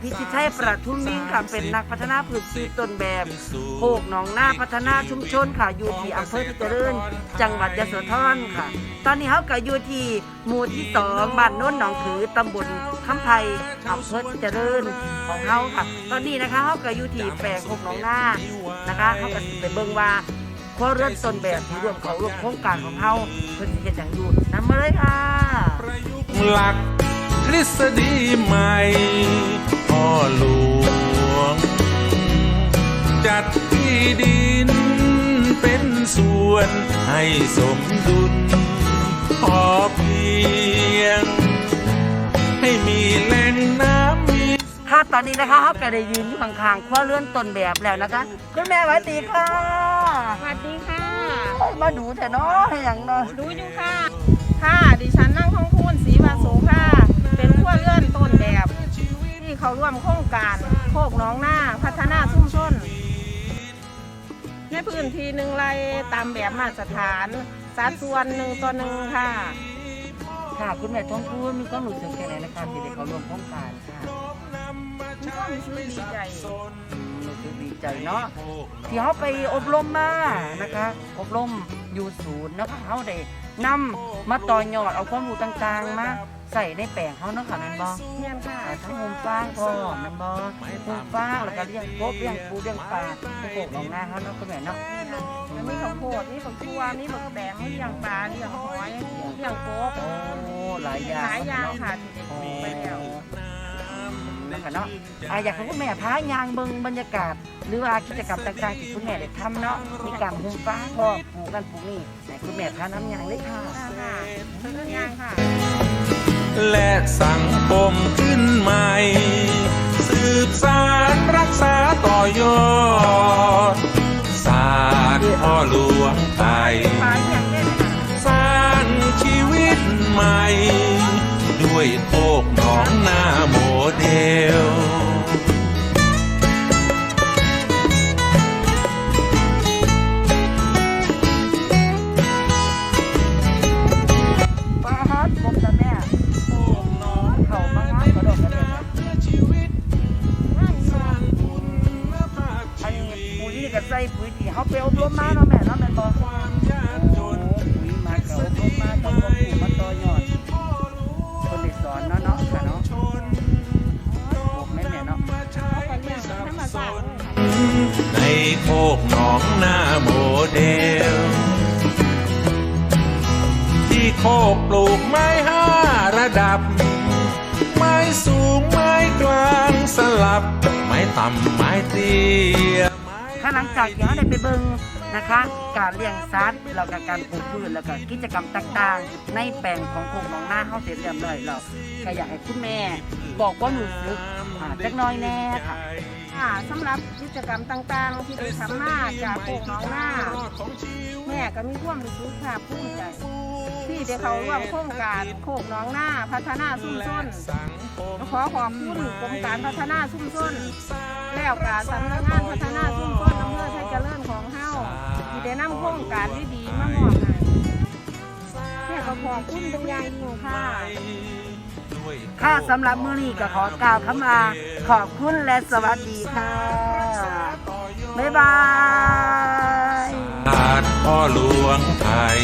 พิชิตชัยประทุมมิ่งค่ะเป็นนักพัฒนาพืชชีต้นแบบโคกหนองหน้าพัฒนาชุมชนค่ะอยู่ที่อำเภอที่เจริญจังหวัดยโสธรค่ะ ตอนนี้เขาก็อยู่ที่หมู่ที่สองบ้านโน้นหนองถือตำบลคำไพอำเภอที่เจริญของเขาค่ะ ตอนนี้นะคะเขาก็อยู่ที่แปลงโคกหนองหน้านะคะเขาก็ไปเบิ่งว่าครัวเรือนต้นแบบที่รวมเขาร่วมโครงการของเขาเพื่อที่จะอย่างอยู่นำมาเลยค่ะหลัก ทฤษฎีใหม่พ่อหลวง จัดที่ดินเป็นส่วนให้สมดุลพอเพียง ให้มีแหล่งน้ำมีค่ะตอนนี้นะคะเขาก็ได้ยืนอยู่ข้างๆครัวเรือนต้นแบบแล้วนะคะคุณแม่สวัสดีค่ะสวัสดีค่ะ โอ้ยมาดูแต่เนาะอย่างเนาะดูอยู่ค่ะ ค่ะ ดิฉันนั่งท้องคูณศรีวาโสค่ะเป็นขั้ วเลื่อนต้นแบบ ที่เขาร่วมโครงการโคกหน้องหน้าพัฒนาชุมชน ในพื้นที่หนึ่งไร่ตามแบบมาตรฐานสัดส่วนหนึ่งต่อหนึ่งค่ะ ค่ะคุณแม่ท้องพูดมีความรู้สึกแค่ไหนนะคะที่ได้เขาร่วมโครงการค่ะมีความรู้สึกดีใจอืมรู้สึกดีใจเนาะที่เขาไปอบรมมานะคะ อบรมอยู่ศูนย์นะคะเขาได้ นำมาต่อยอดเอาความรู้ต่างๆมาใส่ในแปลงเขาเนาะค่ะแม่นบอเนียนค่ะอ่าทั้งโฮมฟางพร้อมแม่นบอโฮมฟางแล้วก็เลี้ยงกบเลี้ยงปูเลี้ยงปลาในโขกหนองนาเขาเนาะคุณแม่เนาะแล้วมีข้าวโพดมีผักทั่วมีบักแตงมีเลี้ยงปลาเลี้ยงหอยเลี้ยงกบโอ้หลายอย่างหลายอย่างเนะค่ะที่เด็กปลูกไปแล้วนะคะเนาะอะอยากให้คุณแม่พายางเบิงบรรยากาศ หรือว่ากิจกรรมต่างๆที่คุณแม่ได้ทำเนาะมีการหุงฟ้าพอปลูกกันปลูกนี่ให้ คุณแม่พาน้ำยางเลยค่ะค่ะค่ะเรื่องยางค่ะ และสังคมขึ้นใหม่ สืบสารรักษาต่อยอดศาสตร์พ่อหลวงไทยปลาอย่างเล่นค่ะสร้างชีวิตใหม่ ด้วยโคกหนองนาโมเดล ปุ๋ยนี่ก็ใส่ปุ๋ยที่เขาไปอบรมมาเนาะแม่เนาะแม่บอกปุ๋ยมาเก่าอบรมมาต้องมาปลูกมาต่อยอดคนได้สอนเนาะเนาะค่ะเนาะปลูกแม่แม่เนาะเขาไปเลี้ยงธรรมชาติในโคกหนองนาโมเดล ที่โคกปลูกไม้ห้าระดับ ไม้สูงไม้กลางสลับ ไม้ต่ำไม้เตี้ย หลังจากที่เขาได้ไปเบิ่งนะคะ การเลี้ยงสัตว์แล้วก็การปลูกพืชแล้วก็กิจกรรมต่างๆ ในแปลงของโคกหนองนาเขาเสร็จเรียบร้อยแล้วก็อยากให้คุณแม่ บอกว่ารู้สึกอ่าจักหน้อยแน่ค่ะ ค่ะสำหรับกิจกรรมต่างๆ ที่ได้ทำมาจากโคกหน้องหน้า แม่ก็มีความรู้สึกภาคภูมิใจ ที่ได้เขาร่วมโครงการโคกหน้องหน้าพัฒนาชุมชนขอขอบคุณกรมการพัฒนาชุมชนแล้วการสำนักงานพัฒนาชุมชนอำเภอไทยเจริญของเฮาที่ได้นำโครงการดีๆมามอบให้แม่ก็ขอบคุณเป็นอย่างยิ่งค่ะค่ะสำหรับมื้อนี้ก็ขอกล่าวคำลาขอบคุณและสวัสดีค่ะ บ๊ายบายศาสตร์พ่อหลวงไทย